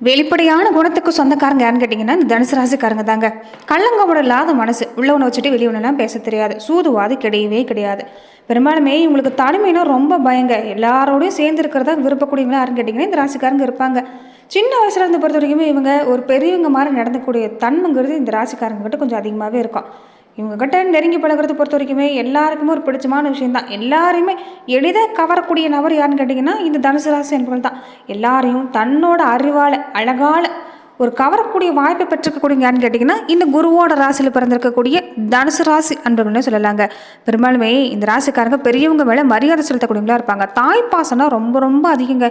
வெளிப்படையான குணத்துக்கு சொந்தக்காரங்க யாருன்னு கேட்டிங்கன்னா இந்த தனுசு ராசிக்காரங்க தாங்க. கள்ளங்கோட இல்லாத மனசு உள்ளவனை வச்சுட்டு வெளியவனெல்லாம் பேச தெரியாது. சூதுவாது கிடையவே கிடையாது. பெரும்பாலுமே இவங்களுக்கு தனிமைனா ரொம்ப பயங்க. எல்லாரோடையும் சேர்ந்து இருக்கிறதா விருப்பக்கூடியவங்களா யாருன்னு கேட்டிங்கன்னா இந்த ராசிக்காரங்க இருப்பாங்க. சின்ன வயசுல இருந்து பொறுத்த வரைக்குமே இவங்க ஒரு பெரியவங்க மாதிரி நடந்தக்கூடிய தன்மைங்கிறது இந்த ராசிக்காரங்க கிட்ட கொஞ்சம் அதிகமாகவே இருக்கும். இவங்ககிட்ட நெருங்கி பழகிறது பொறுத்த வரைக்குமே எல்லாருக்குமே ஒரு பிடிச்சமான விஷயம்தான். எல்லாரையுமே எளிதாக கவரக்கூடிய நபர் யாருன்னு கேட்டிங்கன்னா இந்த தனுசு ராசி என்பவர்கள் தான். எல்லாரையும் தன்னோட அறிவால் அழகால ஒரு கவரக்கூடிய வாய்ப்பை பெற்றிருக்கக்கூடிய யாருன்னு கேட்டிங்கன்னா இந்த குருவோட ராசியில் பிறந்திருக்கக்கூடிய தனுசு ராசி அன்பர்கள்னே சொல்லலாங்க. பெரும்பாலுமே இந்த ராசிக்காரங்க பெரியவங்க மேலே மரியாதை செலுத்தக்கூடியவங்களா இருப்பாங்க. தாய் பாசம்னா ரொம்ப ரொம்ப அதிகங்க.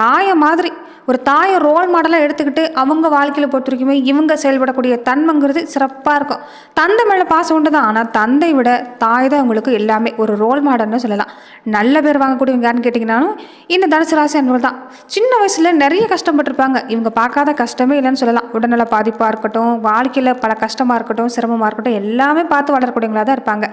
தாயை மாதிரி ஒரு தாயை ரோல் மாடலாக எடுத்துக்கிட்டு அவங்க வாழ்க்கையில் பொறுத்த வரைக்குமே இவங்க செயல்படக்கூடிய தன்மைங்கிறது சிறப்பாக இருக்கும். தந்தை மேலே பாசம் உண்டு தான் ஆனால் தந்தை விட தாய் தான் உங்களுக்கு எல்லாமே ஒரு ரோல் மாடல்னு சொல்லலாம். நல்ல பேர் வாங்கக்கூடியவங்க யாருன்னு கேட்டிங்கனாலும் இந்த தனுசு ராசி அன்பர்கள் தான். சின்ன வயசில் நிறைய கஷ்டப்பட்டிருப்பாங்க. இவங்க பார்க்காத கஷ்டமே இல்லைன்னு சொல்லலாம். உடல்நல பாதிப்பாக இருக்கட்டும் வாழ்க்கையில் பல கஷ்டமாக இருக்கட்டும் சிரமமாக இருக்கட்டும் எல்லாமே பார்த்து வளரக்கூடியவங்களாக தான் இருப்பாங்க.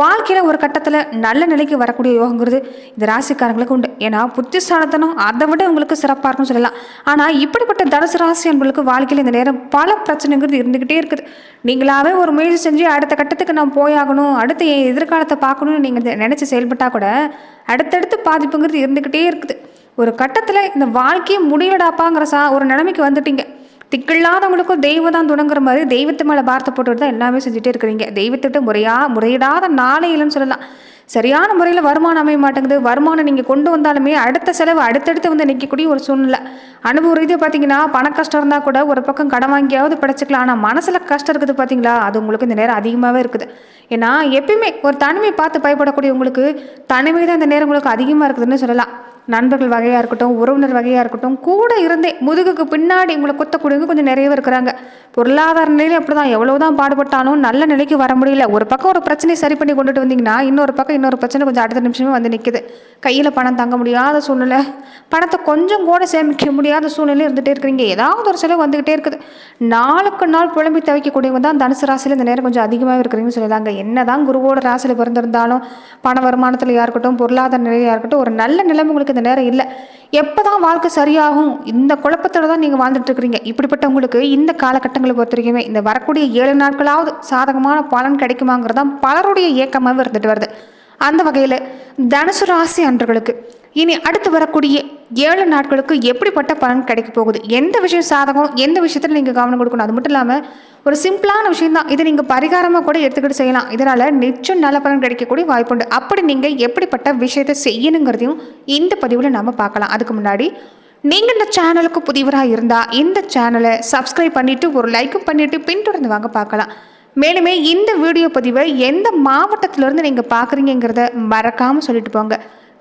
வாழ்க்கையில் ஒரு கட்டத்தில் நல்ல நிலைக்கு வரக்கூடிய யோகங்கிறது இந்த ராசிக்காரங்களுக்கு உண்டு. ஏன்னா புத்திசாலித்தனம் அதை விட உங்களுக்கு சிறப்பாக இருக்கும்னு சொல்லலாம். ஆனால் இப்படிப்பட்ட தனுசு ராசி என்பங்களுக்கு வாழ்க்கையில் இந்த நேரம் பல பிரச்சனைங்கிறது இருந்துக்கிட்டே இருக்குது. நீங்களாவே ஒரு முயற்சி செஞ்சு அடுத்த கட்டத்துக்கு நான் போயாகணும் அடுத்த என் எதிர்காலத்தை பார்க்கணும்னு நீங்கள் நினச்சி செயல்பட்டால் கூட அடுத்தடுத்து பாதிப்புங்கிறது இருந்துக்கிட்டே இருக்குது. ஒரு கட்டத்தில் இந்த வாழ்க்கையை முடியடாப்பாங்கிற சா ஒரு நிலைமைக்கு வந்துட்டீங்க. திக்கில்லாதவங்களுக்கும் தெய்வம் தான் துணங்குற மாதிரி தெய்வத்து மேலே பாரத்தை போட்டுட்டு தான் எல்லாமே செஞ்சுட்டே இருக்கிறீங்க. தெய்வத்திட்ட முறையா முறையிடாத நாளே இல்லைன்னு சொல்லலாம். சரியான முறையில் வருமானம் அமைய மாட்டேங்குது. வருமானம் நீங்கள் கொண்டு வந்தாலுமே அடுத்த செலவு அடுத்தடுத்து வந்து நிற்கக்கூடிய ஒரு சூழ்நிலை. அனுபவ ரீதியாக பார்த்தீங்கன்னா பண கஷ்டம் இருந்தால் கூட ஒரு பக்கம் கடன் வாங்கியாவது படைச்சிக்கலாம். ஆனால் மனசில் கஷ்டம் இருக்குது பார்த்தீங்களா அது உங்களுக்கு இந்த நேரம் அதிகமாகவே இருக்குது. ஏன்னா எப்பயுமே ஒரு தனிமை பார்த்து பயப்படக்கூடிய உங்களுக்கு தனிமை தான் இந்த நேரம் உங்களுக்கு அதிகமாக இருக்குதுன்னு சொல்லலாம். நண்பர்கள் வகையாக இருக்கட்டும் உறவினர் வகையாக இருக்கட்டும் கூட இருந்தே முதுகுக்கு பின்னாடி உங்களை குத்தக்கூடியவங்க கொஞ்சம் நிறையவே இருக்கிறாங்க. பொருளாதார நிலையில் அப்படி தான் எவ்வளோ தான் பாடுபட்டாலும் நல்ல நிலைக்கு வர முடியல. ஒரு பக்கம் ஒரு பிரச்சனையை சரி பண்ணி கொண்டுட்டு வந்தீங்கன்னா இன்னொரு பக்கம் இன்னொரு பிரச்சனை கொஞ்சம் அடுத்த நிமிஷமே வந்து நிற்கிது கையில் பணம் தங்க முடியாத சூழ்நிலை. பணத்தை கொஞ்சம் கூட சேமிக்க முடியாத சூழ்நிலை இருந்துகிட்டே இருக்கிறீங்க. ஏதாவது ஒரு செலவு வந்துக்கிட்டே இருக்குது. நாளுக்கு நாள் புலம்பி தவிக்கக்கூடியவங்க தான் தனுசு ராசியில் இந்த நேரம் கொஞ்சம் அதிகமாக இருக்கிறீங்கன்னு சொல்லலாங்க என்ன தான் குருவோட ராசியில் பிறந்திருந்தாலும் பண வருமானத்துலையாக இருக்கட்டும் பொருளாதார நிலையாக இருக்கட்டும் ஒரு நல்ல நிலைமை உங்களுக்கு இந்த நேரம் இல்லை. எப்போ தான் வாழ்க்கை சரியாகும் இந்த குழப்பத்தோட தான் நீங்கள் வாழ்ந்துட்டுருக்கிறீங்க இப்படிப்பட்டவங்களுக்கு இந்த காலகட்டங்களை பொறுத்த வரைக்குமே இந்த வரக்கூடிய ஏழு நாட்களாவது சாதகமான பலன் கிடைக்குமாங்கிறது தான் பலருடைய ஏக்கமாகவே இருந்துட்டு வருது. அந்த வகையில் தனுசு ராசி அன்றர்களுக்கு இனி அடுத்து வரக்கூடிய ஏழு நாட்களுக்கு எப்படிப்பட்ட பலன் கிடைக்க போகுது? எந்த விஷயம் சாதகம்? எந்த விஷயத்தில் நீங்கள் கவனம் கொடுக்கணும்? அது மட்டும் இல்லாமல் ஒரு சிம்பிளான விஷயம் தான் இதை நீங்கள் பரிகாரமாக கூட எடுத்துக்கிட்டு செய்யலாம். இதனால் நிச்சயம் நல்ல பலன் கிடைக்கக்கூடிய வாய்ப்புண்டு அப்படி நீங்கள் எப்படிப்பட்ட விஷயத்தை செய்யணுங்கிறதையும் இந்த பதிவில் நாம் பார்க்கலாம். அதுக்கு முன்னாடி நீங்கள் இந்த சேனலுக்கு புதியவராக இருந்தால் இந்த சேனலை சப்ஸ்கிரைப் பண்ணிவிட்டு ஒரு லைக்கும் பண்ணிவிட்டு பின்தொடர்ந்து வாங்க பார்க்கலாம். மேலுமே இந்த வீடியோ பதிவை எந்த மாவட்டத்திலேருந்து நீங்கள் பார்க்குறீங்கிறத மறக்காமல் சொல்லிட்டு போங்க.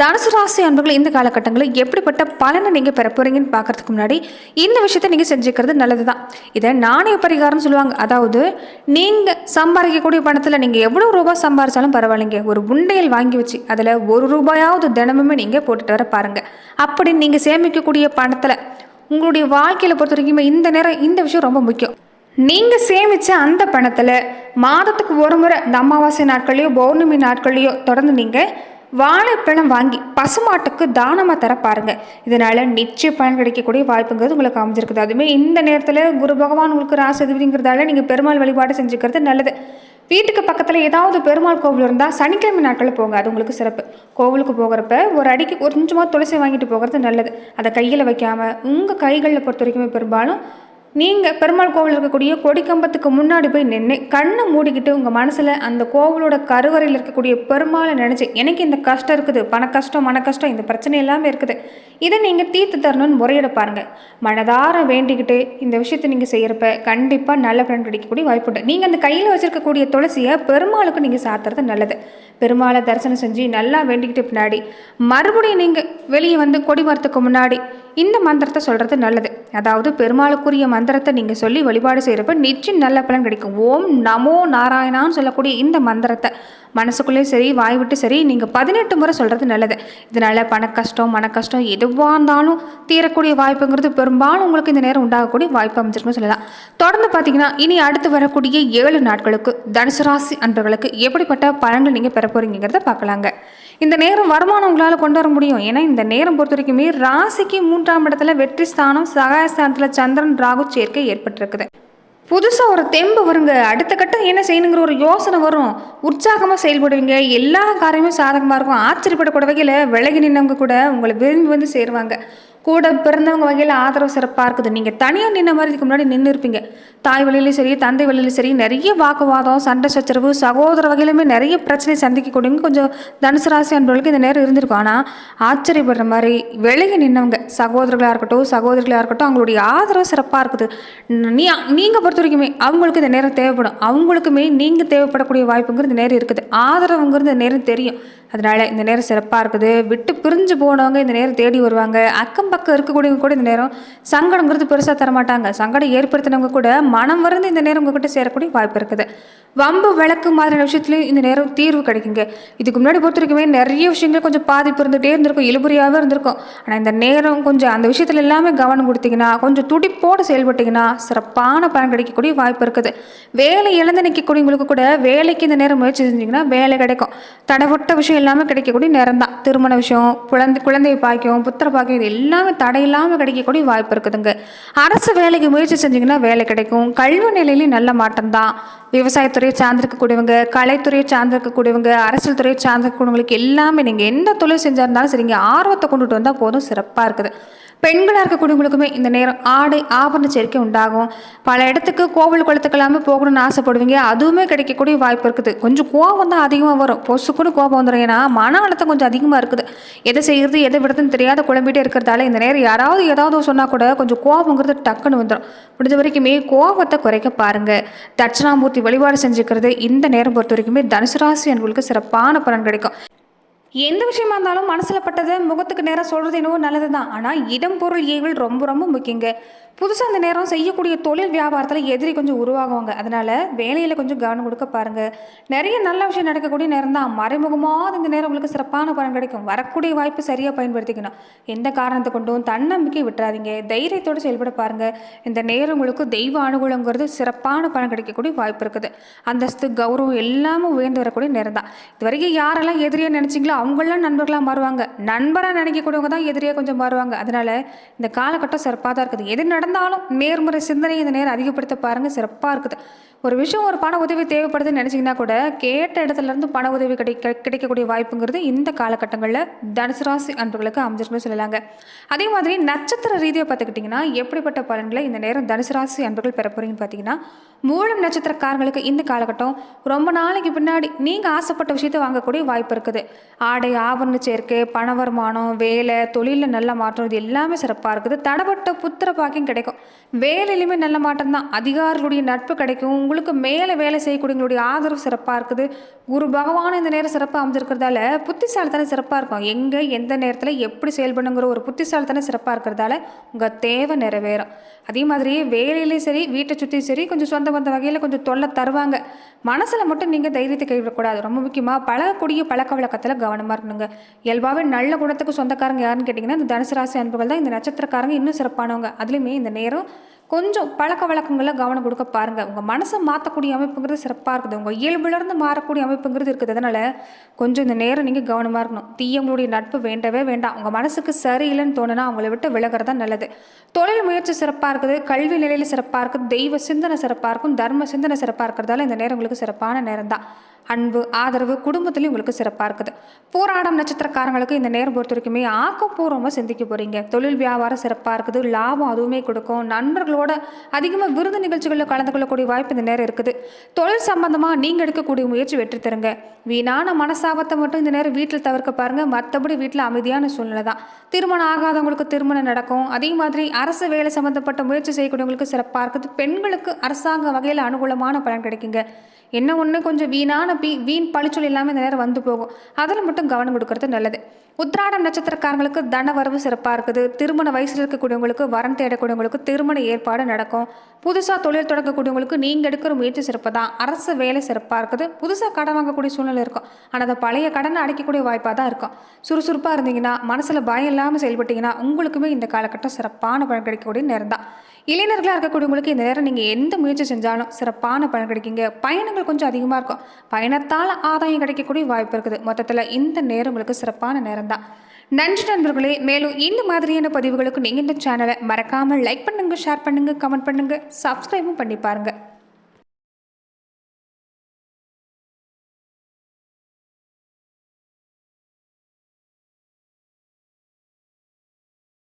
தனுசு ராசி அன்பர்கள் இந்த காலகட்டங்களில் எப்படிப்பட்ட பலனை நீங்கள் பெற போகிறீங்கன்னு பார்க்கறதுக்கு முன்னாடி இந்த விஷயத்தை நீங்கள் செஞ்சுக்கிறது நல்லது தான் இதை நாணய பரிகாரம்னு சொல்லுவாங்க. அதாவது நீங்கள் சம்பாதிக்கக்கூடிய பணத்தில் நீங்கள் எவ்வளோ ரூபாய் சம்பாரிச்சாலும் பரவாயில்லைங்க. ஒரு உண்டையில் வாங்கி வச்சு அதில் ஒரு ரூபாயாவது தினமுமே நீங்கள் போட்டுட்டு வர பாருங்கள் அப்படி நீங்கள் சேமிக்கக்கூடிய பணத்தில் உங்களுடைய வாழ்க்கையில் பொறுத்த வரைக்கும் இந்த நேரம் இந்த விஷயம் ரொம்ப முக்கியம். நீங்கள் சேமித்த அந்த பணத்தில் மாதத்துக்கு ஒரு முறை இந்த அமாவாசை நாட்கள்லையோ பௌர்ணமி நாட்கள்லையோ தொடர்ந்து நீங்கள் வாழைப்பழம் வாங்கி பசுமாட்டுக்கு தானமாக தர பாருங்கள் இதனால் நிச்சய பயன் கிடைக்கக்கூடிய வாய்ப்புங்கிறது உங்களுக்கு அமைஞ்சிருக்குது. அதுவுமே இந்த நேரத்தில் குரு பகவான் உங்களுக்கு ராசதிபதிங்கிறதால நீங்கள் பெருமாள் வழிபாடு செஞ்சுக்கிறது நல்லது. வீட்டுக்கு பக்கத்தில் ஏதாவது பெருமாள் கோவில் இருந்தால் சனிக்கிழமை நாட்களில் போங்க. அது உங்களுக்கு சிறப்பு. கோவிலுக்கு போகிறப்ப ஒரு அடிக்கு கொஞ்சமாக துளசி வாங்கிட்டு போகிறது நல்லது. அதை கையில் வைக்காமல் உங்கள் கைகளில் பொறுத்த வரைக்குமே பெரும்பாலும் நீங்கள் பெருமாள் கோவில் இருக்கக்கூடிய கொடிக்கம்பத்துக்கு முன்னாடி போய் நின்று கண்ணை மூடிக்கிட்டு உங்கள் மனசில் அந்த கோவிலோட கருவறையில் இருக்கக்கூடிய பெருமாளை நினச்சி எனக்கு இந்த கஷ்டம் இருக்குது பண கஷ்டம் மன கஷ்டம் இந்த பிரச்சனை எல்லாமே இருக்குது. இதை நீங்கள் தீர்த்து தரணும்னு முறையிட பாருங்கள் மனதார வேண்டிக்கிட்டு இந்த விஷயத்தை நீங்கள் செய்கிறப்ப கண்டிப்பாக நல்ல பலன் கிடைக்கக்கூடிய வாய்ப்புண்டு. நீங்கள் அந்த கையில் வச்சுருக்கக்கூடிய துளசியை பெருமாளுக்கு நீங்கள் சாத்துறது நல்லது. பெருமாளை தரிசனம் செஞ்சு நல்லா வேண்டிக்கிட்டு பின்னாடி. மறுபடியும் நீங்கள் வெளியே வந்து கொடி மரத்துக்கு முன்னாடி இந்த மந்திரத்தை சொல்கிறது நல்லது. அதாவது பெருமாளுக்குரிய மந்திரத்தை நீங்கள் சொல்லி வழிபாடு செய்கிறப்ப நிச்சயம் நல்ல பலன் கிடைக்கும். ஓம் நமோ நாராயணான்னு சொல்லக்கூடிய இந்த மந்திரத்தை மனசுக்குள்ளேயும் சரி வாய் விட்டு சரி நீங்கள் பதினெட்டு முறை சொல்கிறது நல்லது. இதனால் பண கஷ்டம் மன கஷ்டம் எதுவாக இருந்தாலும் தீரக்கூடிய வாய்ப்புங்கிறது பெரும்பாலும் உங்களுக்கு இந்த நேரம் உண்டாகக்கூடிய வாய்ப்பு அமைஞ்சிருக்குன்னு சொல்லலாம். தொடர்ந்து பார்த்தீங்கன்னா இனி அடுத்து வரக்கூடிய ஏழு நாட்களுக்கு தனுசு ராசி அன்பர்களுக்கு எப்படிப்பட்ட பலன்கள் நீங்கள் பெற போகிறீங்கிறத பார்க்கலாங்க இந்த நேரம் வருமானம் உங்களால் கொண்டு வர முடியும். ஏன்னா இந்த நேரம் பொறுத்த வரைக்குமே ராசிக்கு மூன்றாம் இடத்துல வெற்றி ஸ்தானம் சகாயஸ்தானத்தில் சந்திரன் ராகு சேர்க்கை ஏற்பட்டிருக்குது. புதுசாக ஒரு தெம்பு வருங்க. அடுத்த கட்டம் என்ன செய்யணுங்கிற ஒரு யோசனை வரும். உற்சாகமாக செயல்படுவீங்க. எல்லா காரியமும் சாதகமாக இருக்கும். ஆச்சரியப்படக்கூட வகையில் விலகி நின்றவங்க கூட உங்களை விரும்பி வந்து சேருவாங்க. கூட பிறந்தவங்க வகையில் ஆதரவு சிறப்பாக இருக்குது. நீங்கள் தனியாக நின்ன மாதிரி இதுக்கு முன்னாடி நின்று இருப்பீங்க. தாய் வழியிலையும் சரி தந்தை வழியிலையும் சரி நிறைய வாக்குவாதம் சண்டை சச்சரவு சகோதர வகையிலுமே நிறைய பிரச்சனை சந்திக்கக்கூடியவங்க கொஞ்சம் தனுசு ராசி அன்பர்களுக்கு இந்த நேரம் இருந்திருக்கும். ஆனால் ஆச்சரியப்படுற மாதிரி விலகி நின்னவங்க சகோதரர்களாக இருக்கட்டும் சகோதரிகளாக இருக்கட்டும் அவங்களுடைய ஆதரவு சிறப்பாக இருக்குது. நீ நீங்கள் பொறுத்த வரைக்குமே அவங்களுக்கு இந்த நேரம் தேவைப்படும். அவங்களுக்குமே நீங்கள் தேவைப்படக்கூடிய வாய்ப்புங்கிறது இந்த நேரம் இருக்குது. ஆதரவுங்கிறது இந்த நேரம் தெரியும். அதனால் இந்த நேரம் சிறப்பாக இருக்குது. விட்டு பிரிஞ்சு போனவங்க இந்த நேரம் தேடி வருவாங்க. அக்கம் பக்கம் இருக்கக்கூடியவங்க கூட இந்த நேரம் சங்கடங்கிறது பெருசாக தரமாட்டாங்க. சங்கடம் ஏற்படுத்தினவங்க கூட மனம் வருந்து இந்த நேரம் உங்ககிட்ட சேரக்கூடிய வாய்ப்பு இருக்குது. வம்பு விளக்கு மாதிரியான விஷயத்துலையும் இந்த நேரம் தீர்வு கிடைக்குங்க. இதுக்கு முன்னாடி பொறுத்த வரைக்குமே நிறைய விஷயங்கள் கொஞ்சம் பாதிப்பு இருந்துகிட்டே இருந்திருக்கும் இழுபறியாகவே இருந்திருக்கும். ஆனால் இந்த நேரம் கொஞ்சம் அந்த விஷயத்துல எல்லாமே கவனம் கொடுத்தீங்கன்னா கொஞ்சம் துடிப்போடு செயல்பட்டீங்கன்னா சிறப்பான பலன் கிடைக்கக்கூடிய வாய்ப்பு இருக்குது. வேலை இழந்து நிற்கக்கூடியவங்களுக்கு கூட வேலைக்கு இந்த நேரம் முயற்சி செஞ்சிங்கன்னா வேலை கிடைக்கும். தடைப்பட்ட விஷயம் எல்லாமே கிடைக்கக்கூடிய நேரம் தான் திருமண விஷயம் குழந்தை குழந்தை பாக்கியம் புத்திர பாக்கியம் இது எல்லாமே தடையில்லாமல் கிடைக்கக்கூடிய வாய்ப்பு இருக்குதுங்க. அரசு வேலைக்கு முயற்சி செஞ்சீங்கன்னா வேலை கிடைக்கும். கல்வி நிலையிலையும் நல்ல மாற்றம் தான். விவசாயத்துறையை சார்ந்திருக்கக்கூடியவங்க கலைத்துறையை சார்ந்திருக்கக்கூடியவங்க அரசியல் துறையை சார்ந்திருக்கக்கூடியவங்களுக்கு எல்லாமே நீங்கள் எந்த தொழில் செஞ்சா இருந்தாலும் சரிங்க. ஆர்வத்தை கொண்டுட்டு வந்தால் போதும். சிறப்பாக இருக்குது. பெண்களாக இருக்கக்கூடியவங்களுக்குமே இந்த நேரம் ஆடை ஆபரண சேர்க்கை உண்டாகும். பல இடத்துக்கு கோவில் குளத்துக்கெல்லாமே போகணும்னு ஆசைப்படுவீங்க. அதுவுமே கிடைக்கக்கூடிய வாய்ப்பு இருக்குது. கொஞ்சம் கோபம் தான் அதிகமாக வரும். பொசுக்குன்னு கோபம் வந்துடும் ஏன்னா மன அழுத்தம் கொஞ்சம் அதிகமாக இருக்குது. எதை செய்கிறது எதை விடுறதுன்னு தெரியாத குழம்பிட்டே இருக்கிறதால இந்த நேரம் யாராவது ஏதாவது சொன்னால் கூட கொஞ்சம் கோபங்கிறது டக்குன்னு வந்துடும் முடிஞ்ச வரைக்குமே கோபத்தை குறைக்க பாருங்கள் தட்சிணாமூர்த்தி வழிபாடு செஞ்சுக்கிறது இந்த நேரம் பொறுத்த வரைக்குமே தனுசு ராசி அன்புகளுக்கு சிறப்பான பலன் கிடைக்கும். எந்த விஷயமா இருந்தாலும் மனசில் பட்டதை முகத்துக்கு நேராக சொல்கிறது என்னவோ நல்லது தான் ஆனால் இடம் பொருள் ஏவல் ரொம்ப ரொம்ப முக்கியங்க. புதுசாக அந்த நேரம் செய்யக்கூடிய தொழில் வியாபாரத்தில் எதிரி கொஞ்சம் உருவாகுவாங்க. அதனால் வேலையில் கொஞ்சம் கவனம் கொடுக்க பாருங்கள் நிறைய நல்ல விஷயம் நடக்கக்கூடிய நேரம் தான். மறைமுகமாக இந்த நேரம் உங்களுக்கு சிறப்பான பலன் கிடைக்கும். வரக்கூடிய வாய்ப்பு சரியாக பயன்படுத்திக்கணும். எந்த காரணத்தை கொண்டும் தன்னம்பிக்கை விட்டுறாதீங்க. தைரியத்தோடு செயல்பட பாருங்கள் இந்த நேரம் உங்களுக்கு தெய்வ அனுகூலங்கிறது சிறப்பான பலன் கிடைக்கக்கூடிய வாய்ப்பு இருக்குது. அந்தஸ்து கௌரவம் எல்லாமே உயர்ந்து வரக்கூடிய நேரம் தான். இது வரைக்கும் யாரெல்லாம் எதிரியாக நினச்சிங்களோ அவங்களாம் நண்பர்களாக மாறுவாங்க. நண்பராக நினைக்கக்கூடியவங்க தான் எதிரியாக கொஞ்சம் மாறுவாங்க. அதனால் இந்த காலகட்டம் சிறப்பாக தான் இருக்குது. எது நடந்தாலும் நேர்முறை சிந்தனை இந்த நேரம் அதிகப்படுத்த பாருங்கள் சிறப்பாக இருக்குது. ஒரு விஷயம் ஒரு பண உதவி தேவைப்படுதுன்னு நினச்சிங்கன்னா கூட கேட்ட இடத்துல இருந்து பண உதவி கிடைக்க கிடைக்கக்கூடிய வாய்ப்புங்கிறது இந்த காலகட்டங்களில் தனுசு ராசி அன்புகளுக்கு அமைஞ்சிருக்குன்னு சொல்லலாங்க. அதே மாதிரி நட்சத்திர ரீதியாக பார்த்துக்கிட்டிங்கன்னா எப்படிப்பட்ட பலன்களை இந்த நேரம் தனுசு ராசி அன்புகள் பெற போகிறீங்கன்னு பார்த்தீங்கன்னா மூலம் நட்சத்திரக்காரங்களுக்கு இந்த காலகட்டம் ரொம்ப நாளைக்கு பின்னாடி நீங்கள் ஆசைப்பட்ட விஷயத்தை வாங்கக்கூடிய வாய்ப்பு இருக்குது. ஆடை ஆபரண சேர்க்கை பண வருமானம் வேலை தொழிலில் நல்ல மாற்றம் இது எல்லாமே சிறப்பாக இருக்குது. தடப்பட்ட புத்திர பாக்கியம் கிடைக்கும். வேலையிலுமே நல்ல மாற்றம் தான் அதிகாரிகளுடைய நட்பு கிடைக்கும். உங்களுக்கு மேலே வேலை செய்யக்கூடியவங்களுடைய ஆதரவு சிறப்பாக இருக்குது. குரு பகவான் இந்த நேரம் சிறப்பாக அமைஞ்சிருக்கிறதால புத்திசாலித்தனம் சிறப்பாக இருக்கும். எங்கே எந்த நேரத்தில் எப்படி செயல்படுங்கிற ஒரு புத்திசாலித்தனம் சிறப்பாக இருக்கிறதால உங்கள் தேவை நிறைவேறும். அதே மாதிரி வேலையிலையும் சரி வீட்டை சுற்றியும் சரி கொஞ்சம் சொந்த பந்த வகையில் கொஞ்சம் தொல்லை தருவாங்க. மனசில் மட்டும் நீங்கள் தைரியத்தை கைவிடக்கூடாது. ரொம்ப முக்கியமாக பழகக்கூடிய பழக்க வழக்கத்தில் கவனமாக இருக்கணுங்க. இயல்பாகவே நல்ல குணத்துக்கு சொந்தக்காரங்க யாருன்னு கேட்டிங்கன்னா இந்த தனுசு ராசி அன்புகள் தான் இந்த நட்சத்திரக்காரங்க இன்னும் சிறப்பானவங்க. அதுலேயுமே இந்த நேரம் கொஞ்சம் பழக்க வழக்கங்களில் கவனம் கொடுக்க பாருங்கள் உங்கள் மனசை மாற்றக்கூடிய அமைப்புங்கிறது சிறப்பாக இருக்குது. உங்கள் இயல்புலேருந்து மாறக்கூடிய அமைப்புங்கிறது இருக்குது. அதனால் கொஞ்சம் இந்த நேரம் நீங்கள் கவனமாக இருக்கணும். தீயவங்களுடைய நட்பு வேண்டவே வேண்டாம். உங்கள் மனசுக்கு சரியில்லைன்னு தோணுனா அவங்கள விட்டு விலகிறதா நல்லது. தொழில் முயற்சி சிறப்பாக இருக்குது. கல்வி நிலையில் சிறப்பாக இருக்குது. தெய்வ சிந்தனை சிறப்பாக இருக்கும். தர்ம சிந்தனை சிறப்பாக இருக்கிறதால இந்த நேரம் உங்களுக்கு சிறப்பான நேரம் தான் அன்பு ஆதரவு குடும்பத்துலேயும் உங்களுக்கு சிறப்பாக இருக்குது. போராடம் நட்சத்திரக்காரங்களுக்கு இந்த நேரம் பொறுத்த வரைக்குமே ஆக்கப்பூர்வமாக சிந்திக்க போகிறீங்க தொழில் வியாபாரம் சிறப்பாக இருக்குது. லாபம் அதுவுமே கொடுக்கும். நண்பர்களோட அதிகமாக விருது நிகழ்ச்சிகளில் கலந்து கொள்ளக்கூடிய வாய்ப்பு இந்த நேரம் இருக்குது. தொழில் சம்பந்தமாக நீங்கள் எடுக்கக்கூடிய முயற்சி வெற்றி தருங்க. வீணான மனசாபத்தை மட்டும் இந்த நேரம் வீட்டில் தவிர்க்க பாருங்கள் மற்றபடி வீட்டில் அமைதியான சூழ்நிலை தான். திருமணம் ஆகாதவங்களுக்கு திருமணம் நடக்கும். அதே மாதிரி அரசு வேலை சம்மந்தப்பட்ட முயற்சி செய்யக்கூடியவங்களுக்கு சிறப்பாக இருக்குது. பெண்களுக்கு அரசாங்க வகையில் அனுகூலமான பலன் கிடைக்குங்க. என்ன ஒன்று கொஞ்சம் வீணான பீ வீண் பழிச்சொல் இல்லாமல் இந்த நேரம் வந்து போகும். அதில் மட்டும் கவனம் கொடுக்கறது நல்லது. உத்ராடம் நட்சத்திரக்காரங்களுக்கு தன வரவு சிறப்பாக இருக்குது. திருமண வயசில் இருக்கக்கூடியவங்களுக்கு வரன் தேடக்கூடியவங்களுக்கு திருமண ஏற்பாடு நடக்கும். புதுசாக தொழில் தொடங்கக்கூடியவங்களுக்கு நீங்கள் எடுக்கிற முயற்சி சிறப்பு தான் அரசு வேலை சிறப்பாக இருக்குது. புதுசாக கடன் வாங்கக்கூடிய சூழ்நிலை இருக்கும். ஆனால் அதை பழைய கடனை அடைக்கக்கூடிய வாய்ப்பாக தான் இருக்கும். சுறுசுறுப்பாக இருந்தீங்கன்னா மனசில் பயம் இல்லாமல் செயல்பட்டீங்கன்னா உங்களுக்குமே இந்த காலகட்டம் சிறப்பான பலன் கிடைக்கக்கூடிய நேரம் தான் இளைஞர்களாக இருக்கக்கூடியவங்களுக்கு இந்த நேரம் நீங்கள் எந்த முயற்சி செஞ்சாலும் சிறப்பான பலன் கிடைக்குங்க. பயணங்கள் கொஞ்சம் அதிகமாக இருக்கும். பயணத்தால் ஆதாயம் கிடைக்கக்கூடிய வாய்ப்பு இருக்குது. மொத்தத்தில் இந்த நேரம் உங்களுக்கு சிறப்பான நேரம் தான் நன்றி நண்பர்களே. மேலும் இந்த மாதிரியான பதிவுகளுக்கு நீங்கள் இந்த சேனலை மறக்காமல் லைக் பண்ணுங்கள் ஷேர் பண்ணுங்கள் கமெண்ட் பண்ணுங்கள் சப்ஸ்கிரைபும் பண்ணி பாருங்கள்